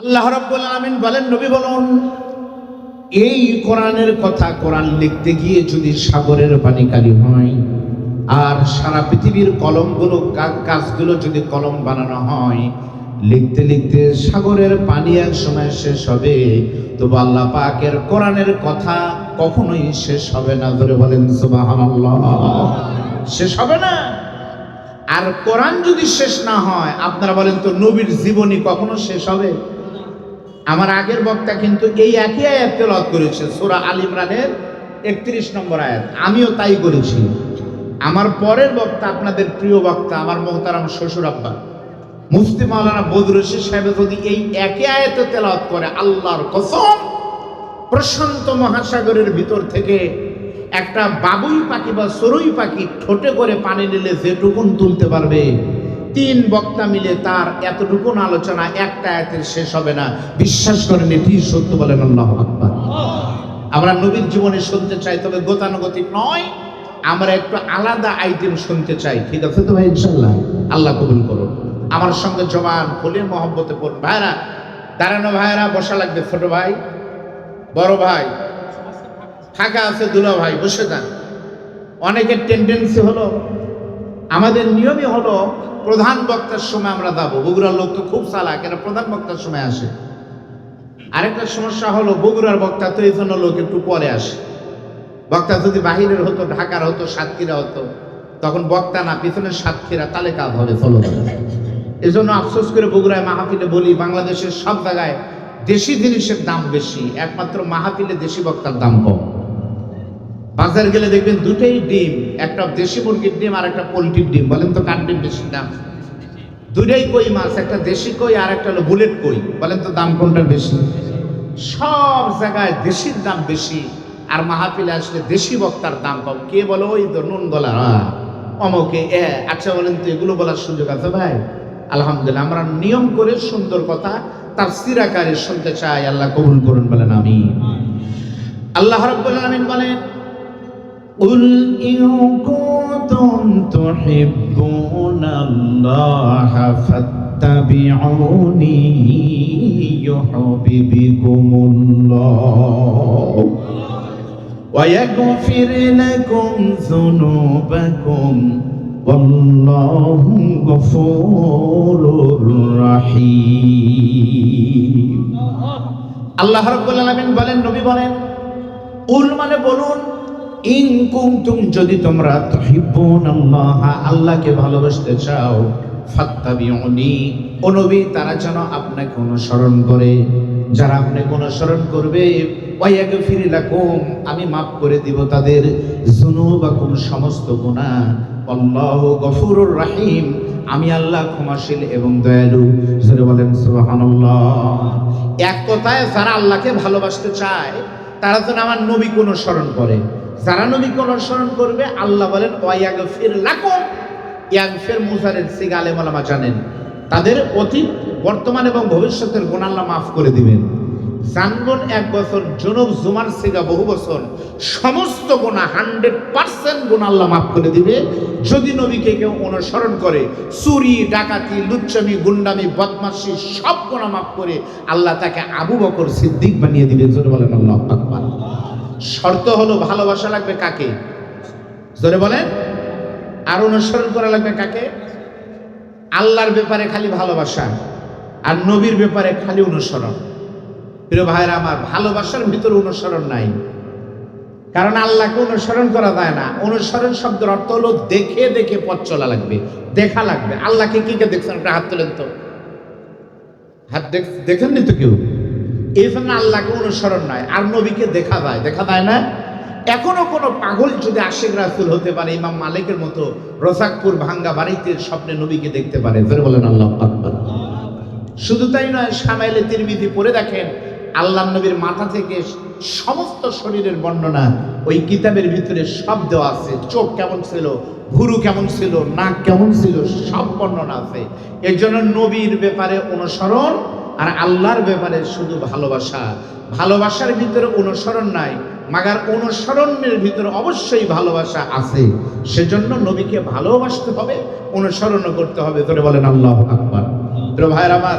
আল্লাহ রাব্বুল আলামিন বলেন, নবী বলুন, এই কোরআনের কথা কোরআন লিখতে গিয়ে যদি সাগরের পানি কালি হয় আর সারা পৃথিবীর কলমগুলো কাজগুলো যদি কলম বানানো হয়, লিখতে লিখতে সাগরের পানি এক সময় শেষ হবে, তবু আল্লাহ পাকের কোরআনের কথা কখনোই শেষ হবে না। ধরে বলেন, সুবহানাল্লাহ। শেষ হবে না। আর কোরআন যদি শেষ না হয়, আপনারা বলেন তো, নবীর জীবনী কখনো শেষ হবে? আমার আগের বক্তা কিন্তু এই একই আয়াত তেলাওয়াত করেছে, সোরা আল ইমরানের একত্রিশ নম্বর আয়াত। আমিও তাই করেছি। আমার পরের বক্তা আপনাদের প্রিয় বক্তা, আমার মোহতারাম শ্বশুর আব্বা। মুফতি মাওলানা বদরশি সাহেব যদি এই একই আয়াতে তেলাওয়াত করে, আল্লাহর কসম, প্রশান্ত মহাসাগরের ভিতর থেকে একটা বাবুই পাখি বা সরুই পাখি ঠোঁটে করে পানি নিলে যেটুকুন তুলতে পারবে। তিন বক্তা মিলে তার এতটুকুন আলোচনা একটা আয়াতের শেষ হবে না। বিশ্বাস করেন এটি সত্য বলেন আল্লাহ আকবার। আমরা নবীর জীবনে শুনতে চাই, তবে গতানুগতিক নয়। আমরা একটু আলাদা আইটেম শুনতে চাই। ঠিক আছে তো ভাই? ইনশাল্লাহ আল্লাহ কবুল করুন আমার সঙ্গে জবান ফুলের মহব্বতে পড়ুন। ভাইরা, দাঁড়ানো ভাইরা, বসা লাগবে ছোট ভাই। বড় ভাই। ফাঁকা আছে দুলা ভাই, বসে যান অনেকের টেন্ডেন্সি হলো, আমাদের নিয়মই হলো প্রধান বক্তার সময় আমরা যাব বগুড়ার লোক তো খুব চালাক, এরা প্রধান বক্তার সময় আসে। আরেকটা সমস্যা হলো, বগুড়ার বক্তা তো এই জন্য লোক একটু পরে আসে। বক্তা যদি বাহিরের হতো, ঢাকার হতো, সাতক্ষীরা হতো, তখন বক্তা না, পিছনের সাতক্ষীরা তালে কাজ হবে ফলো এই জন্য আফসোস করে বগুড়ায় মাহফিলে বলি, বাংলাদেশের সব জায়গায় দেশি জিনিসের দাম বেশি, একমাত্র মাহফিলে দেশি বক্তার দাম কম। বাজার গেলে দেখবেন দুটোই ডিম একটা দেশি মুরগির ডিম আর একটা পোলট্রির ডিম। বলেন তো কার ডিম বেশি দাম? দুটাই কই মাছ একটা দেশি কই আর একটা হলো বুলেট কই? বলেন তো দাম কোনটা বেশি? সব জায়গায় দেশির দাম বেশি আর মাহফিলে আসলে দেশি বক্তার দাম কম। কে বলো? ওই তো নুন গলা আহ, অমকে এ আচ্ছা বলেন তো এগুলো বলার সুযোগ আছে ভাই? আলহামদুলিল্লাহ আমরা নিয়ম করে সুন্দর কথা তার সিরাকারে শুনতে চাই। আল্লাহ কবুল করুন বলেন আমি আল্লাহ রাব্বুল আলামিন বলেন قل إن كنتم تحبون الله فاتبعوني يحببكم الله ويغفر لكم ذنوبكم والله غفور رحيم আল্লাহ রাব্বুল আলামিন বলেন নবী বলেন উল মানে বলুন ইন কুনতুম, যদি তোমরা তুহিব্বুন আল্লাহ আল্লাহকে ভালোবাসতে চাও, ফাত্তাবিউনি। ও নবী, তারা যেন আপনাকে অনুসরণ করে। যারা আপনাকে অনুসরণ করবে ওয়ায়াগফির লাকুম, আমি মাফ করে দিব তাদের যুনুবাকুম সমস্ত গুনাহ। আল্লাহু গফুরুর রহিম। আমি আল্লাহ ক্ষমাশীল এবং দয়ালু। জোরে বলেন, সুবহানাল্লাহ। এক কথায়, যারা আল্লাহকে ভালোবাসতে চায়, তারা যেন আমার নবীকে অনুসরণ করে। যারা নবীকে অনুসরণ করবে, আল্লাহ বলেন ওয়াইয়াগ ফির লাকুম মুসারের সিগা আলেম আলামা জানেন। তাদের অতীত, বর্তমান এবং ভবিষ্যতের গুণ আল্লাহ মাফ করে দিবেন। জানগুন এক বছর, জনব, জুমার সিগা বহু বছর, সমস্ত গোনা হান্ড্রেড পার্সেন্ট গুণ আল্লাহ মাফ করে দিবে। যদি নবীকে কেউ অনুসরণ করে, চুরি, ডাকাতি, লুচ্চামি, গুন্ডামি, বদমাশি, সব গোনা মাফ করে, আল্লাহ তাকে আবু বকর সিদ্দিক বানিয়ে দিবে জোরে বলেন, আল্লাহ আকবার। শর্ত হলো ভালোবাসা লাগবে কাকে? জোরে বলেন। আর অনুসরণ করা লাগবে কাকে? আল্লাহর ব্যাপারে খালি ভালোবাসা আর নবীর ব্যাপারে খালি অনুসরণ। প্রিয় ভাইরা আমার, ভালোবাসার ভিতরে অনুসরণ নাই। কারণ আল্লাহকে অনুসরণ করা যায় না। অনুসরণ শব্দের অর্থ হলো দেখে দেখে পথ চলা লাগবে, দেখা লাগবে। আল্লাহকে কি কে দেখছেন? হাত তোলেন তো। হাত দেখ- দেখেননি তো কেউ? এই জন্য আল্লাহকে অনুসরণ নয় আর নবীকে দেখা যায় দেখা যায় না? এখনও কোনো পাগল যদি আশেক রাসুল হতে পারে, ইমাম মালিকের মতো রোজাকপুর ভাঙ্গা বাড়িতে স্বপ্নে নবীকে দেখতে পারে। ধরে বলেন, আল্লাহ শুধু তাই নয় সামাইলে তিরমিজি পড়ে দেখেন আল্লাহ নবীর মাথা থেকে সমস্ত শরীরের বর্ণনা ওই কিতাবের ভিতরে সব দেওয়া আছে। চোখ কেমন ছিল ভুরু কেমন ছিল, নাক কেমন ছিল, সব বর্ণনা আছে। এর জন্য নবীর ব্যাপারে অনুসরণ আর আল্লাহর ব্যাপারে শুধু ভালোবাসা। ভালোবাসার ভিতরে অনুসরণ নাই, মাগার অনুসরণের ভিতরে অবশ্যই ভালোবাসা আছে। সেজন্য নবীকে ভালোবাসতে হবে, অনুসরণও করতে হবে। ধরে বলেন, আল্লাহ আকবার। প্রিয় ভাইয়ের আমার,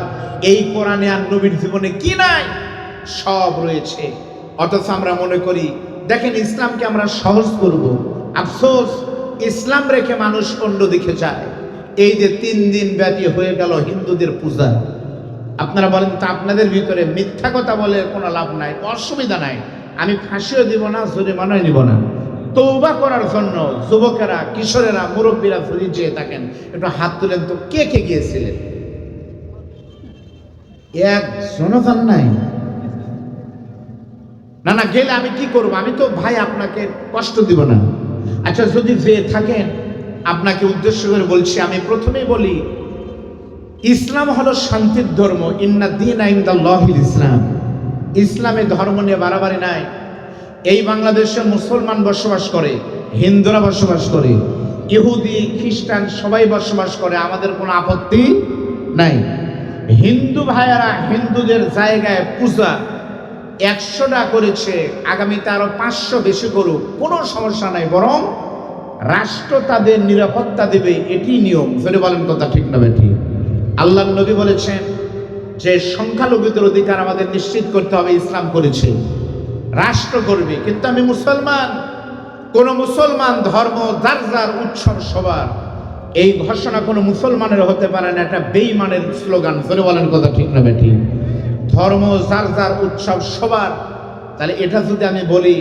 এই কোরআনে আর নবীর জীবনে কি নাই? সব রয়েছে। অথচ আমরা মনে করি, দেখেন ইসলামকে আমরা সহজ করব। আফসোস, ইসলাম রেখে মানুষ অন্য দিকে যায়। এই যে তিন দিন ব্যাপী হয়ে গেল হিন্দুদের পূজা। আপনারা বলেন, তো আপনাদের ভিতরে মিথ্যা কথা বলে কোনো লাভ নাই, অসুবিধা নাই। আমি ফাঁসিও দিব না, জরিমানাও নিব না। তৌবা করার জন্য যুবকেরা, কিশোরেরা, মুরব্বীরা যদি চেয়ে থাকেন। একটু হাত তুলেন তো, কে কে গিয়েছিলেন? এক জনতান নাই। না না, গেলে আমি কি করব? আমি তো ভাই আপনাকে কষ্ট দিব না। আচ্ছা যদি যেয়ে থাকেন, আপনাকে উদ্দেশ্য করে বলছি, আমি প্রথমেই বলি ইসলাম হলো শান্তির ধর্ম। ইন্না দিন ইসলাম। ইসলামে ধর্ম নিয়ে বাড়াবাড়ি নাই। এই বাংলাদেশে মুসলমান বসবাস করে, হিন্দুরা বসবাস করে, ইহুদি, খ্রিস্টান সবাই বসবাস করে, আমাদের কোনো আপত্তি নাই। হিন্দু ভাইয়ারা হিন্দুদের জায়গায় পূজা একশোটা করেছে, আগামীতে আরও পাঁচশো বেশি করুক, কোনো সমস্যা নাই, বরং রাষ্ট্র তাদের নিরাপত্তা দেবে এটি নিয়ম। ফেরে বলেন কথা ঠিক না ঠিক। আল্লাহ নবী বলেছেন যে সংখ্যালঘুদের অধিকার আমাদের নিশ্চিত করতে হবে, ইসলাম করেছে, রাষ্ট্র করবে। কিন্তু আমি মুসলমান, কোন মুসলমান ধর্ম, যার যার উৎসব সবার, এই ঘোষণা কোনো মুসলমানের হতে পারে না, এটা বেইমানের স্লোগান। ফেরে বলেন কথা ঠিক না ঠিক ধর্ম যার যার উৎসব সবার, তাহলে এটা যদি আমি বলি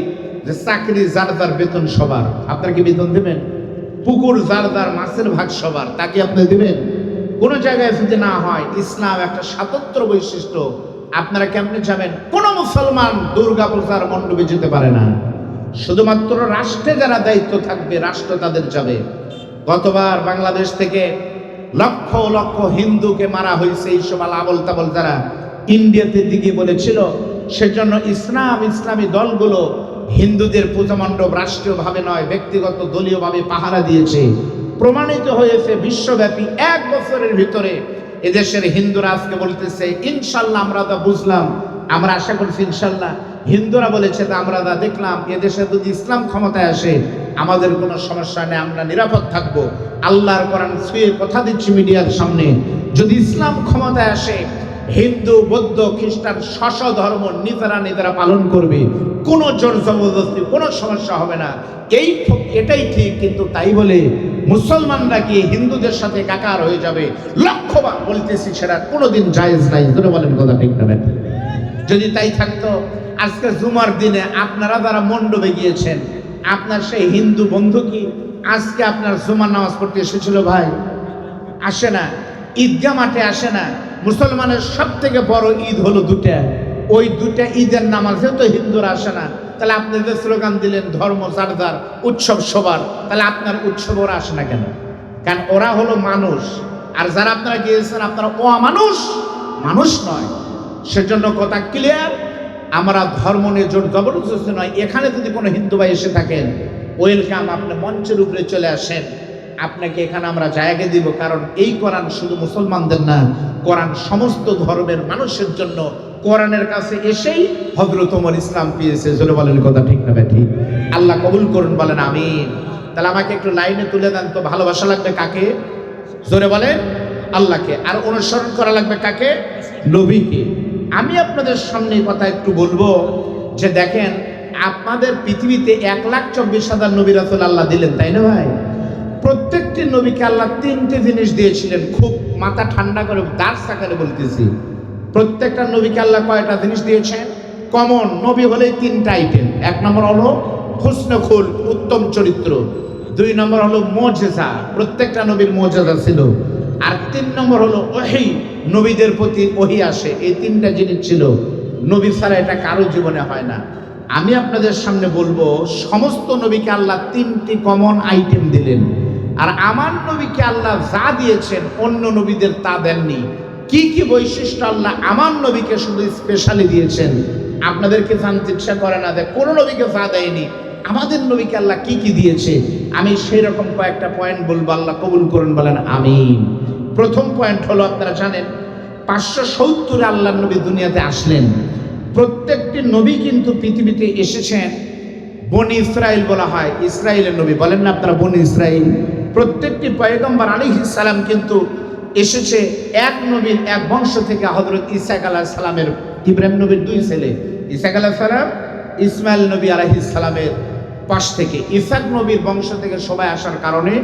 যে চাকরি যার যার বেতন সবার, আপনার কি বেতন দেবেন? পুকুর যার যার মাছের ভাগ সবার তাকে আপনি দেবেন? কোন জায়গায় যদি না হয়, ইসলাম একটা স্বাতন্ত্র বৈশিষ্ট্য। আপনারা কেমনে যাবেন কোন মুসলমান দুর্গা পূজার মণ্ডপে যেতে পারে না। শুধুমাত্র রাষ্ট্রে যারা দায়িত্ব থাকবে, রাষ্ট্র তাদের যাবে। গতবার বাংলাদেশ থেকে লক্ষ লক্ষ হিন্দুকে মারা হয়েছে, এই সব আবল তাবল যারা ইন্ডিয়াতে দিকে বলেছিল, সেজন্য ইসলাম, ইসলামী দলগুলো হিন্দুদের পূজা মণ্ডপ রাষ্ট্রীয়ভাবে নয়, ব্যক্তিগত দলীয়ভাবে পাহারা দিয়েছে। প্রমাণিত হয়েছে বিশ্বব্যাপী এক বছরের ভিতরে এদেশের হিন্দুরা আজকে বলতেছে, ইনশাল্লাহ আমরা তা বুঝলাম। আমরা আশা করছি, ইনশাল্লাহ। হিন্দুরা বলেছে, তা আমরা তা দেখলাম। এদেশে যদি ইসলাম ক্ষমতায় আসে, আমাদের কোনো সমস্যা নেই, আমরা নিরাপদ থাকব। আল্লাহর কোরআন ছুঁয়ে কথা দিচ্ছি মিডিয়ার সামনে। যদি ইসলাম ক্ষমতায় আসে হিন্দু, বৌদ্ধ, খ্রিস্টান শশ ধর্ম নিজেরা নিজেরা পালন করবে। কোনো জোর জবরদস্তি, কোনো সমস্যা হবে না। এই এটাই ঠিক, কিন্তু তাই বলে মুসলমানরা গিয়ে হিন্দুদের সাথে কাকার হয়ে যাবে? লক্ষ্যবার বলতেছি সেটা কোনোদিন জায়েজ নাই। ধরে বলেন কথা ঠিক না যদি তাই থাকতো, আজকে জুমার দিনে আপনারা যারা মণ্ডপে গিয়েছেন, আপনার সেই হিন্দু বন্ধু কি আজকে আপনার জুমার নামাজ পড়তে এসেছিল ভাই? আসে না। ঈদগা মাঠে আসে না। মুসলমানের সব থেকে বড় ঈদ হলো দুটা ওই দুটা ঈদের নামাজেও তো হিন্দুরা আসে না। তাহলে আপনি যে স্লোগান দিলেন, ধর্ম চারদার উৎসব সবার, তাহলে আপনার উৎসব ওরা আসে না কেন? কারণ ওরা হলো মানুষ। আর যারা আপনারা গিয়েছেন, আপনারা ও মানুষ মানুষ নয়। সেজন্য কথা ক্লিয়ার আমরা ধর্ম নিয়ে জোর জবরদস্তি নয়। এখানে যদি কোনো হিন্দু ভাই এসে থাকেন ওয়েলকাম আপনি মঞ্চের উপরে চলে আসেন। আপনাকে এখানে আমরা জায়গা দিব, কারণ এই কোরআন শুধু মুসলমানদের না, কোরআন সমস্ত ধর্মের মানুষের জন্য কোরআনের কাছে এসেই হজরত ইসলাম পেয়েছে। জোরে বলেন কথা ঠিক না ব্যাঠি আল্লাহ কবুল করুন, বলেন আমি তাহলে আমাকে একটু লাইনে তুলে দেন তো, ভালোবাসা লাগবে কাকে? জোরে বলেন, আল্লাহকে। আর অনুসরণ করা লাগবে কাকে? নবীকে। আমি আপনাদের সামনে কথা একটু বলব, যে দেখেন, আপনাদের পৃথিবীতে এক লাখ চব্বিশ হাজার নবী আল্লাহ দিলেন, তাই না ভাই? প্রত্যেকটি নবীকে আল্লাহ তিনটে জিনিস দিয়েছিলেন। খুব মাথা ঠান্ডা করে দাস সাকারে বলতেছি। প্রত্যেকটা নবীকে আল্লাহ কয়টা জিনিস দিয়েছেন? কমন, নবী হলেই তিনটা আইটেম এক নম্বর হলো খুল, উত্তম চরিত্র। দুই নম্বর হলো মোজেজা, প্রত্যেকটা নবীর মোজেজা ছিল। আর তিন নম্বর হলো ওহি, নবীদের প্রতি ওহি আসে। এই তিনটা জিনিস ছিল। নবী ছাড়া এটা কারও জীবনে হয় না। আমি আপনাদের সামনে বলব, সমস্ত নবীকে আল্লাহ তিনটি কমন আইটেম দিলেন। আর আমার নবীকে আল্লাহ যা দিয়েছেন অন্য নবীদের তা দেননি। কি কি বৈশিষ্ট্য আল্লাহ আমার নবীকে শুধু স্পেশালি দিয়েছেন? আপনাদেরকে জানতে ইচ্ছা করে না যে কোনো নবীকে যা দেয়নি। আমাদের নবীকে আল্লাহ কি কি দিয়েছে? আমি সেই রকম কয়েকটা পয়েন্ট বলব, আল্লাহ কবুল করুন, বলেন আমি প্রথম পয়েন্ট হলো, আপনারা জানেন, পাঁচশো সত্তর আল্লাহ নবী দুনিয়াতে আসলেন। প্রত্যেকটি নবী কিন্তু পৃথিবীতে এসেছেন, বনি ইসরায়েল বলা হয় ইসরায়েলের নবী। বলেন না আপনারা বনি ইসরায়েল প্রত্যেকটি পয়গম্বর আলী সালাম কিন্তু এসেছে এক নবীর এক বংশ থেকে হজরত ইসাক আলাহ সালামের, ইব্রাহিম নবীর দুই ছেলে। ইসাক আলাহ সালাম, ইসমাইল নবী আলাইহিস সালামের পাশ থেকে। ইসাক নবীর বংশ থেকে সবাই আসার কারণে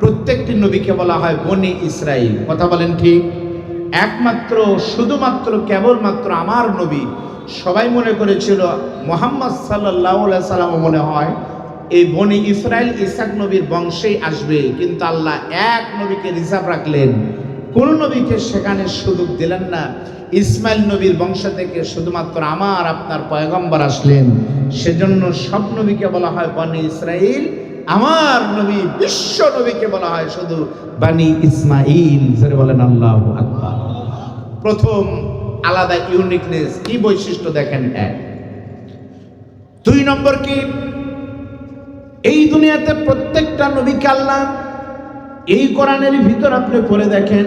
প্রত্যেকটি নবীকে বলা হয় বনি ইসরাইল। কথা বলেন ঠিক? একমাত্র, শুধুমাত্র, কেবলমাত্র আমার নবী সবাই মনে করেছিল মোহাম্মদ সাল্লাহ সাল্লাম মনে হয় এই বনি ইসরায়েল ইসাক নবীর বংশেই আসবে, কিন্তু আল্লাহ এক নবীকে রিজার্ভ রাখলেন। কোন নবীকে সেখানে সুযোগ দিলেন না। ইসমাইল নবীর বংশ থেকে শুধুমাত্র আমার, আপনার পয়গম্বর আসলেন। সেজন্য সব নবীকে বলা হয় বনি ইসরাইল, আমার নবী, বিশ্ব নবীকে বলা হয় শুধু বানি ইসমাইল। যারা বলেন, আল্লাহ আকবার। প্রথম আলাদা ইউনিকনেস, কি বৈশিষ্ট্য দেখেন? এক। দুই নম্বর কি? এই দুনিয়াতে প্রত্যেকটা নবীকে আল্লাহ, এই কোরআনের ভিতর আপনি পড়ে দেখেন,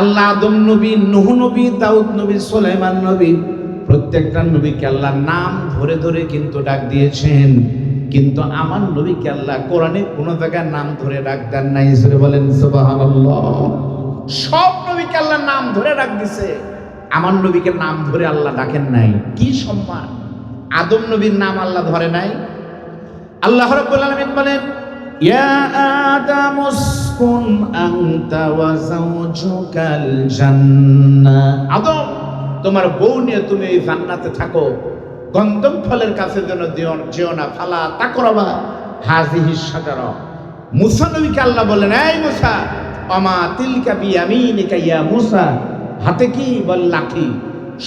আল্লাহ আদম নবী, নুহ নবী, দাউদ নবী, সোলাইমান নবী, প্রত্যেকটা নবীকে আল্লাহ নাম ধরে ধরে কিন্তু ডাক দিয়েছেন। কিন্তু আমার নবীকে আল্লাহ কোরআনে কোনো জায়গায় নাম ধরে ডাক দেন নাই, জোরে বলেন সব নবীকে আল্লাহ নাম ধরে ডাক দিছে। আমার নবীকে নাম ধরে আল্লাহ ডাকেন নাই। কি সম্মান? আদম নবীর নাম আল্লাহ ধরে নাই। আল্লাহ রাব্বুল আলামিন বলেন, ইয়া আদাম উসকুন আনতা ওয়া যাওজুকাল জান্নাহ আদম, তোমার বউ নিয়ে তুমি এই জান্নাতে থাকো। গন্ধম ফলের কাছে যেন যেও না, ফালা তাকরাবা হাজিহি শাজারা। মুসা নবীকে আল্লাহ বলেন, এই মুসা অমা তিলকা বিয়ামিনিকা ইয়া মুসা? হাতে কি বল লাঠি?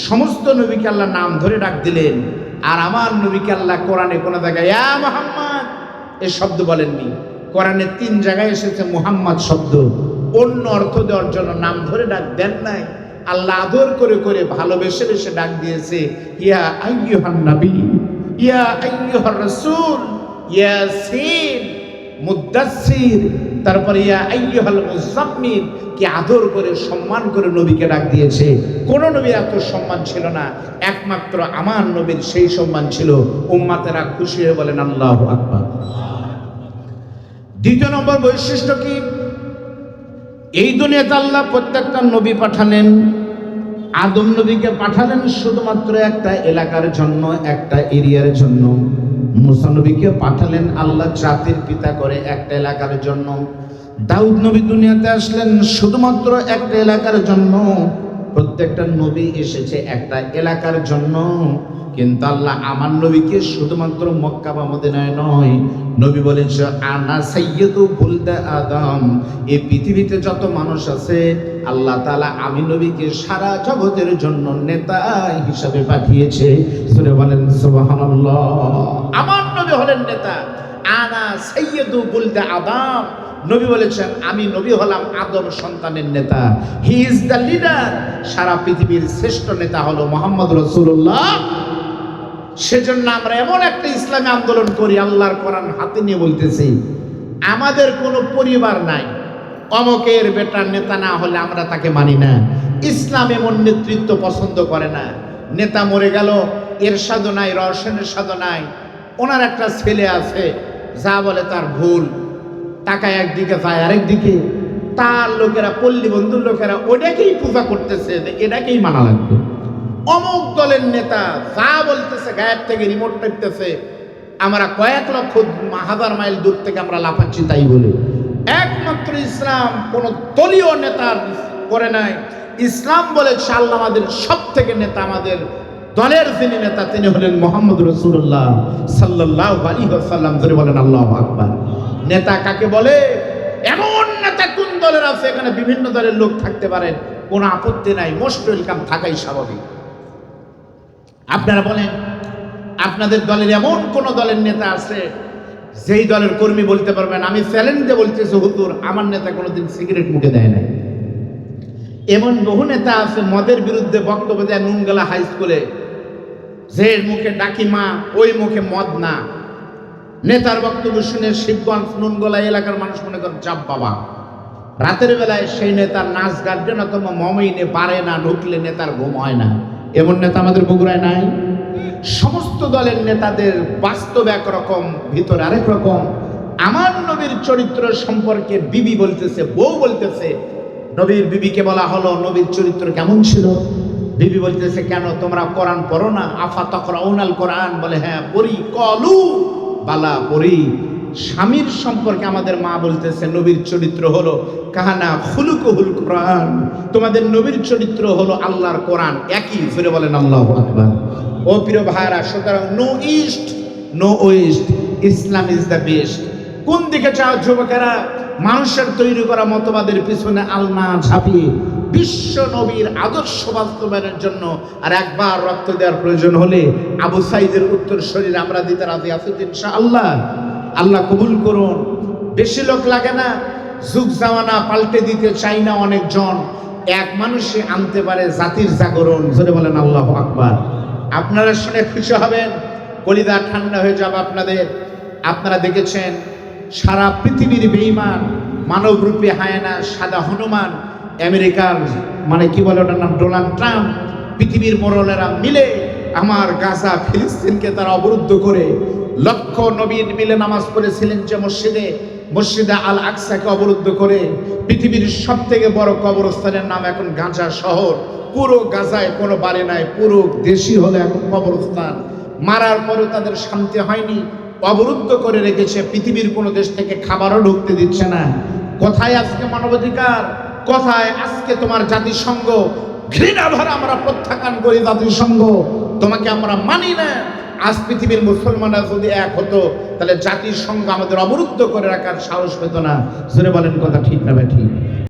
সমস্ত নবীকে আল্লাহ নাম ধরে ডাক দিলেন। আর আমার নবীকে আল্লাহ কোরআনে কোনো জায়গায়, ইয়া মোহাম্মদ এ শব্দ বলেননি। কোরআনে তিন জায়গায় এসেছে মুহাম্মদ শব্দ। অন্য অর্থ দেওয়ার জন্য নাম ধরে ডাক দেন নাই। আল্লাহ আদর করে করে ভালোবেসে বেসে ডাক দিয়েছে, ইয়া আইয়ুহান নবী, ইয়া আইয়ুহার রাসূল, ইয়াসিন, মুদাসসির। তারপরে, ইয়া আইয়ুহাল মুজাম্মিল কি আদর করে, সম্মান করে নবীকে ডাক দিয়েছে। কোন নবীর এত সম্মান ছিল না। একমাত্র আমার নবীর সেই সম্মান ছিল। উম্মাতেরা খুশি হয়ে বলেন, আল্লাহু আকবার। দ্বিতীয় নম্বর বৈশিষ্ট্য কি? এই দুনিয়াতে আল্লাহ প্রত্যেকটা নবী পাঠালেন, আদম নবীকে পাঠালেন শুধুমাত্র একটা এলাকার জন্য, একটা এরিয়ার জন্য। মুসা নবীকে পাঠালেন আল্লাহ জাতির পিতা করে একটা এলাকার জন্য। দাউদ নবী দুনিয়াতে আসলেন শুধুমাত্র একটা এলাকার জন্য। প্রত্যেকটা নবী এসেছে একটা এলাকার জন্য, কিন্তু আল্লাহ আমার নবীকে শুধুমাত্র মক্কা বা মদিনায় নয়, নবী বলেছে আনা সাইয়্যিদু বুলদা আদম। এই পৃথিবীতে যত মানুষ আছে, আল্লাহ তাআলা আমি নবীকে সারা জগতের জন্য নেতা হিসাবে পাঠিয়েছে। সুরে বলেন, সুবহানাল্লাহ। আমার নবী হলেন নেতা। আনা সাইয়্যিদু বুলদা আদম। নবী বলেছেন, আমি নবী হলাম আদম সন্তানের নেতা। হি ইজ দ্য লিডার সারা পৃথিবীর শ্রেষ্ঠ নেতা হলো মোহাম্মদ রসুল্লাহ সেজন্য আমরা এমন একটা ইসলামী আন্দোলন করি, আল্লাহর কোরআন হাতে নিয়ে বলতেছি, আমাদের কোনো পরিবার নাই। অমকের বেটার নেতা না হলে আমরা তাকে মানি না। ইসলাম এমন নেতৃত্ব পছন্দ করে না। নেতা মরে গেল এর সাধনায় নাই রহসনের সাধু নাই। ওনার একটা ছেলে আছে, যা বলে তার ভুল। টাকা একদিকে যায় আরেকদিকে। তার লোকেরা, পল্লী বন্ধুর লোকেরা ওটাকেই পূজা করতেছে এটাকেই মানা লাগবে। অমুক দলের নেতা যা বলতেছে, গায়েব থেকে রিমোট টেপতেছে আমরা কয়েক লক্ষ হাজার মাইল দূর থেকে আমরা লাফাচ্ছি তাই বলে। একমাত্র ইসলাম কোন দলীয় নেতার করে নাই। ইসলাম বলে আল্লাহ আমাদের সব থেকে নেতা আমাদের দলের যিনি নেতা, তিনি হলেন মোহাম্মদ রসুল্লাহ সাল্লাহ আলী সাল্লাম ধরে বলেন আল্লাহ আকবার। নেতা কাকে বলে? এমন নেতা কোন দলের আছে এখানে বিভিন্ন দলের লোক থাকতে পারেন? কোনো আপত্তি নাই মোস্ট ওয়েলকাম থাকাই স্বাভাবিক। আপনারা বলেন, আপনাদের দলের এমন কোন দলের নেতা আছে, যেই দলের কর্মী বলতে পারবেন? আমি চ্যালেঞ্জ বলতেছি হুতুর আমার নেতা কোনোদিন সিগারেট মুখে দেয় নাই। এমন বহু নেতা আছে, মদের বিরুদ্ধে বক্তব্য দেয় নুনগলা হাই স্কুলে যে মুখে ডাকি মা, ওই মুখে মদ না। নেতার বক্তব্য শুনে শিবগঞ্জ নুনগলা এলাকার মানুষ মনে করেন চাপ বাবা। রাতের বেলায় সেই নেতার নাচ গাড়বে না তোমার মমইনে পারে না, ঢুকলে নেতার ঘুম হয় না। এমন নেতা আমাদের বগুড়ায় নাই। সমস্ত দলের নেতাদের বাস্তব একরকম, ভিতরে আরেক রকম। আমার নবীর চরিত্র সম্পর্কে বিবি বলতেছে, বউ বলতেছে, নবীর বিবিকে বলা হলো, নবীর চরিত্র কেমন ছিল? বিবি বলতেছে, কেন তোমরা কোরআন পড়ো না? আফা তকরাউনাল কোরআন বলে হ্যাঁ পড়ি, কলু। বালা পড়ি স্বামীর সম্পর্কে আমাদের মা বলতেছে, নবীর চরিত্র হলো কাহানা খুলুকুহুল কোরআন। তোমাদের নবীর চরিত্র হলো আল্লাহর কোরআন। একই ফিরে বলেন আল্লাহ আকবার। ও প্রিয় ভাইরা সুতরাং no east, no west, Islam is the best. কোন দিকে চাও যুবকেরা? মানুষের তৈরি করা মতবাদের পিছনে আলনা ঝাঁপিয়ে। বিশ্ব নবীর আদর্শ বাস্তবায়নের জন্য আর একবার রক্ত দেওয়ার প্রয়োজন হলে আবু সাইদের উত্তর শরীর আমরা দিতে রাজি আছি ইনশা আল্লাহ আল্লাহ কবুল করুন। বেশি লোক লাগে না, যুগ জামানা পাল্টে দিতে চাই না অনেকজন। এক মানুষে আনতে পারে জাতির জাগরণ। ধরে বলেন আল্লাহ আকবার। আপনারা শুনে খুশি হবেন কলিদা ঠান্ডা হয়ে যাবে আপনাদের। আপনারা দেখেছেন, সারা পৃথিবীর বেইমান মানবরূপী হায়না, সাদা হনুমান আমেরিকার মানে কি বলে ওটার নাম? ডোনাল্ড ট্রাম্প, পৃথিবীর মোরলেরা মিলে আমার গাজা ফিলিস্তিনকে তারা অবরুদ্ধ করে লক্ষ নবীন মিলে নামাজ পড়েছিলেন যে মসজিদে মসজিদে আল আকসাকে অবরুদ্ধ করে। পৃথিবীর সব থেকে বড় কবরস্থানের নাম এখন গাজা শহর। পুরো গাজায় কোনো বাড়ি নাই, পুরো দেশি হলো এখন কবরস্থান। মারার পরেও তাদের শান্তি হয়নি, অবরুদ্ধ করে রেখেছে। পৃথিবীর কোনো দেশ থেকে খাবারও ঢুকতে দিচ্ছে না। কোথায় আজকে মানবাধিকার কোথায় আজকে তোমার জাতিসংঘ ঘৃণা ভরা আমরা প্রত্যাখ্যান করি জাতিসংঘ। তোমাকে আমরা মানি না। আজ পৃথিবীর মুসলমানরা যদি এক হতো, তাহলে জাতির জাতিসংঘ আমাদের অবরুদ্ধ করে রাখার সাহস পেত না। জোরে বলেন কথা ঠিক না ঠিক।